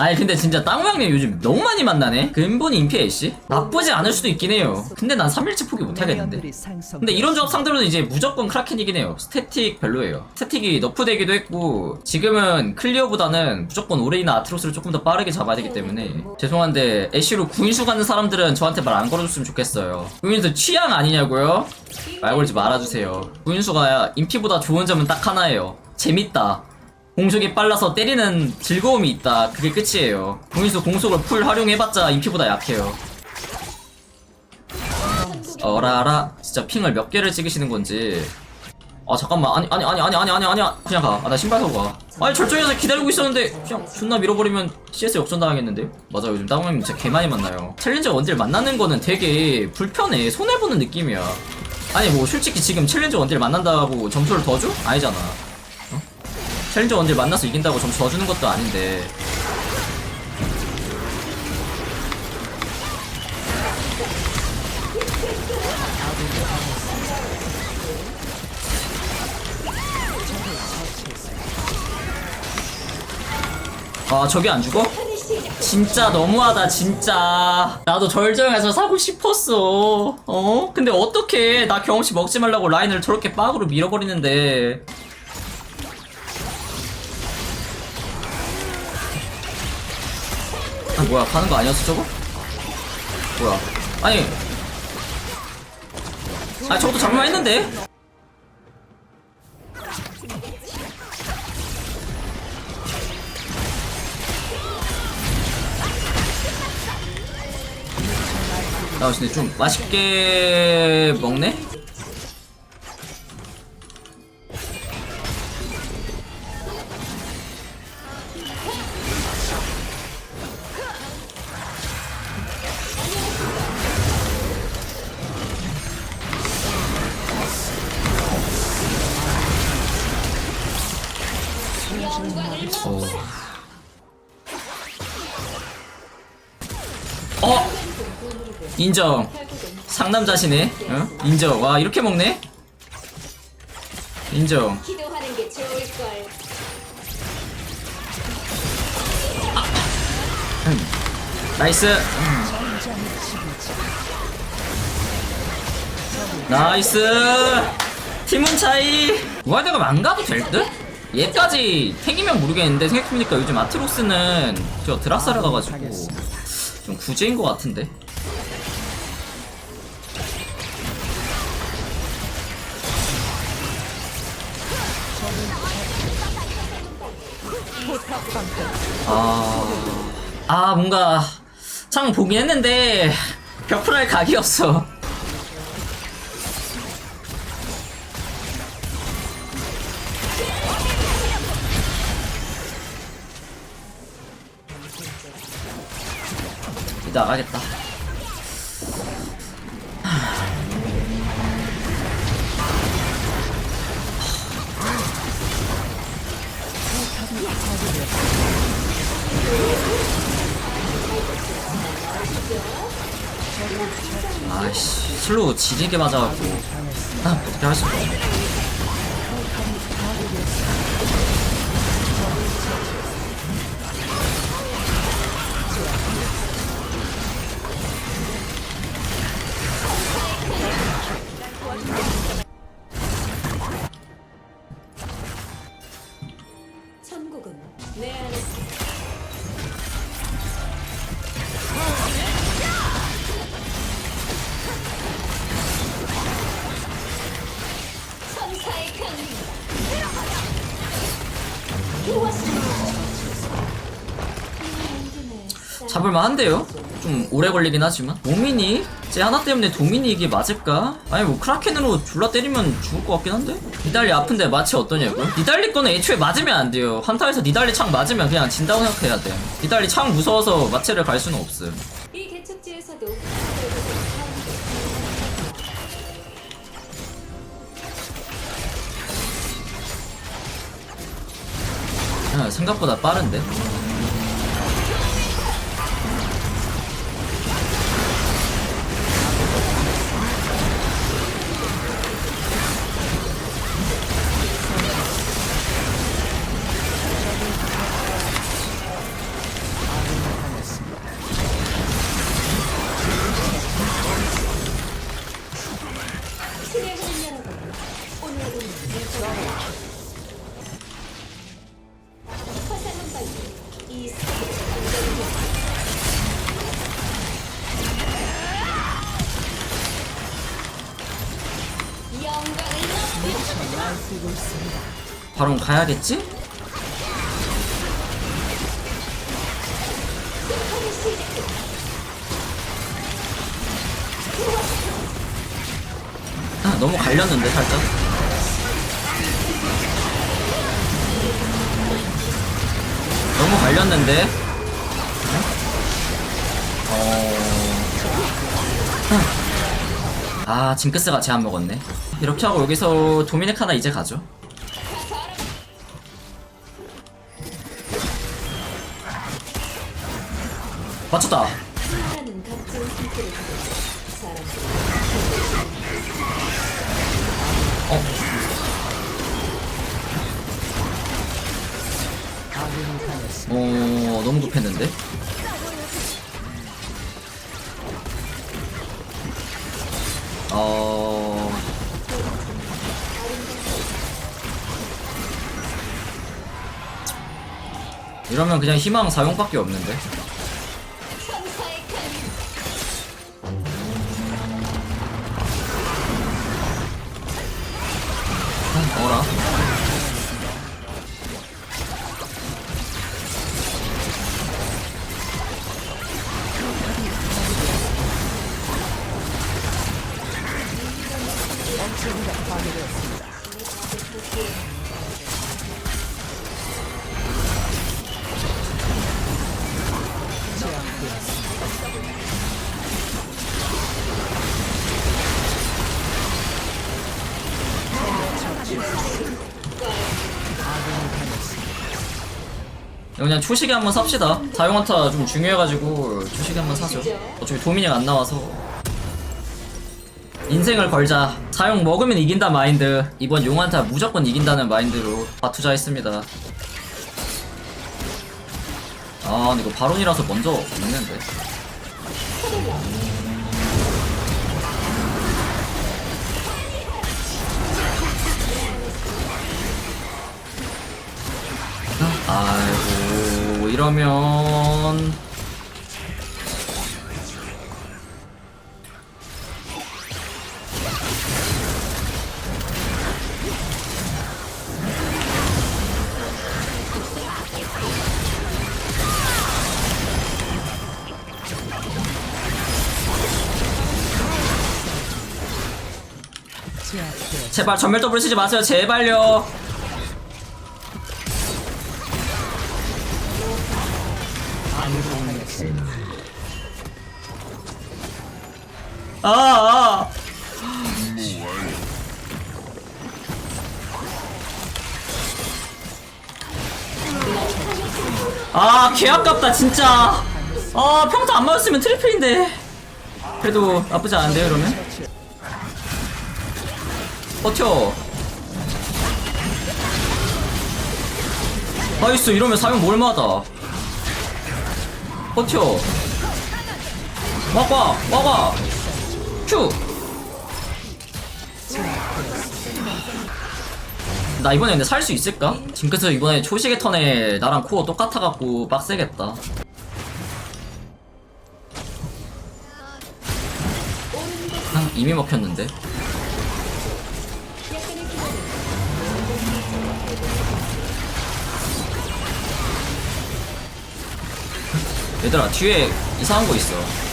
아니 근데 진짜 땅모양님 요즘 너무 많이 만나네? 근본이 인피 애쉬? 나쁘지 않을 수도 있긴 해요. 근데 난 3일치 포기 못하겠는데. 근데 이런 조합 상대로는 이제 무조건 크라켄이긴 해요. 스태틱 별로예요. 스태틱이 너프되기도 했고 지금은 클리어보다는 무조건 오레이나 아트로스를 조금 더 빠르게 잡아야 되기 때문에. 죄송한데 애쉬로 구인수 가는 사람들은 저한테 말 안 걸어줬으면 좋겠어요. 구인수 취향 아니냐고요? 말 걸지 말아주세요. 구인수가 인피보다 좋은 점은 딱 하나예요. 재밌다 공속이 빨라서 때리는 즐거움이 있다. 그게 끝이에요. 공인수 공속을 풀 활용해봤자 인피보다 약해요. 어라라. 진짜 핑을 몇 개를 찍으시는 건지. 아 잠깐만. 아니 아니 아니 아니 아니 아니 아니야 그냥 가나 신발 사고 가. 아니 절정에서 기다리고 있었는데 그냥 존나 밀어버리면 CS 역전 당하겠는데요 맞아. 요즘 따봉님 진짜 개 많이 만나요. 챌린저 원딜 만나는 거는 되게 불편해. 손해보는 느낌이야. 아니 뭐 솔직히 지금 챌린저 원딜 만난다고 점수를 더 줘? 아니잖아. 어? 챌린저 원딜 만나서 이긴다고 점수 더 주는 것도 아닌데. 아 저게 안 죽어? 진짜 너무하다 진짜. 나도 절정에서 사고 싶었어. 어? 근데 어떻게 나 경험치 먹지 말라고 라인을 저렇게 빡으로 밀어버리는데 아 뭐야 가는 거 아니었어 저거? 뭐야 아니 아 저것도 잡을만 했는데 나 근데 좀 맛있게 먹네? 어. 어? 인정. 상남자시네. 어? 인정. 와 이렇게 먹네. 인정. 기도하는 게 좋을 걸. 나이스. 음. 나이스. 팀은 차이. 우아대가 망가도 될 듯? 얘까지 탱이면 모르겠는데 생각해보니까 요즘 아트로스는 저 드라사를 가가지고 좀 구제인 것 같은데. 아, 아 뭔가 참 보긴 했는데 벽풀할 각이 없어. 나가겠다. 아씨 슬로우 지리게 맞아갖고 아 어떻게 할 수가 없네 잡을만 한데요? 좀 오래 걸리긴 하지만 도미니? 쟤 하나 때문에 도미니 이게 맞을까? 아니 뭐 크라켄으로 졸라 때리면 죽을 것 같긴 한데? 니달리 아픈데 마치 어떠냐고? 니달리 거는 애초에 맞으면 안 돼요 한타에서 니달리 창 맞으면 그냥 진다고 생각해야 돼 니달리 창 무서워서 마체를 갈 수는 없음 이 개척지에서도 생각보다 빠른데? 바로 가야겠지? 아, 너무 갈렸는데 살짝? 너무 갈렸는데? 어... 아 징크스가 제안 먹었네 이렇게 하고 여기서 도미닉 하나 이제 가죠. 맞췄다. 사람들은 어 너무 급했는데 이러면 그냥 희망 사용밖에 없는데. 천사의 칼 아, 어라 그냥 초식에 한번 삽시다. 사용한타 좀 중요해가지고 초식에 한번 사죠. 어차피 도미닉 안 나와서. 인생을 걸자. 사용 먹으면 이긴다 마인드. 이번 용한타 무조건 이긴다는 마인드로 다 투자 했습니다. 아 근데 이거 바론이라서 먼저 먹는데 이러면 제발 전멸 더블 치지 마세요. 제발요 아, 아. 아, 개 아깝다, 진짜. 아, 평타 안 맞았으면 트리플인데. 그래도 나쁘지 않은데요, 이러면? 버텨. 나이스, 이러면 사용 몰마다. 버텨. 와봐, 와봐. 큐. 나 이번에 근데 살 수 있을까? 징크스 이번에 초식의 턴에 나랑 코어 똑같아갖고 빡세겠다. 아, 이미 먹혔는데. 얘들아 뒤에 이상한 거 있어.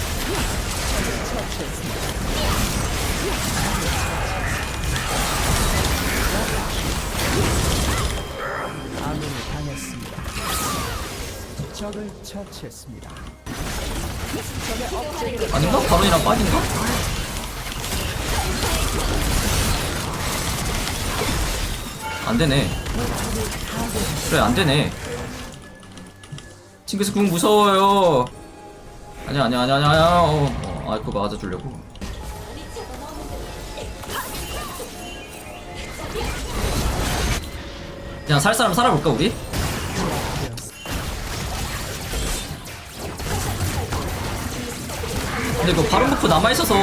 적을 처치했습니다. 아닌가? 바론이랑 빠진가? 안 되네. 그래 안 되네. 징크스 궁 무서워요. 아니야 아니야 아니야 아니야. 어, 어, 아 그거 맞아주려고. 그냥 살 사람 살아볼까 우리? 근데 이거 바로 버프 남아있어서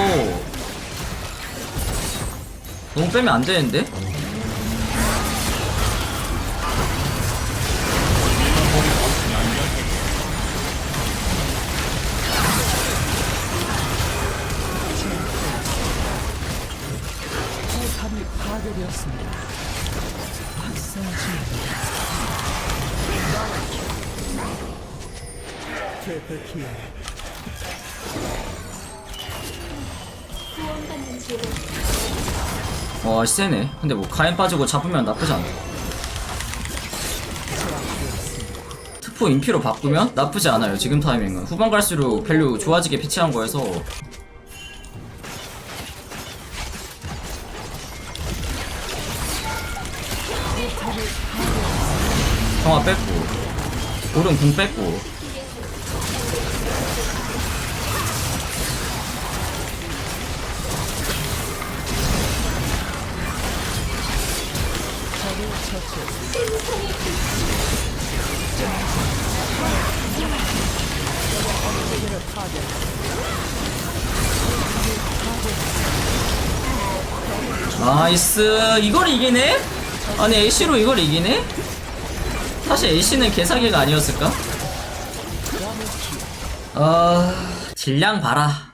너무 빼면 안 되는데? 와 세네. 근데 뭐 가엔 빠지고 잡으면 나쁘지 않아. 트포 인피로 바꾸면 나쁘지 않아요 지금 타이밍은. 후반 갈수록 밸류 좋아지게 피치한 거여서. 성화 뺐고 오른 궁 뺐고 나이스 이걸 이기네? 아니 애쉬로 이걸 이기네? 사실 애쉬는 개사기가 아니었을까? 아 질량 봐라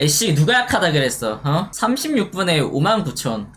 애쉬 누가 약하다 그랬어 어? 36분에 59,000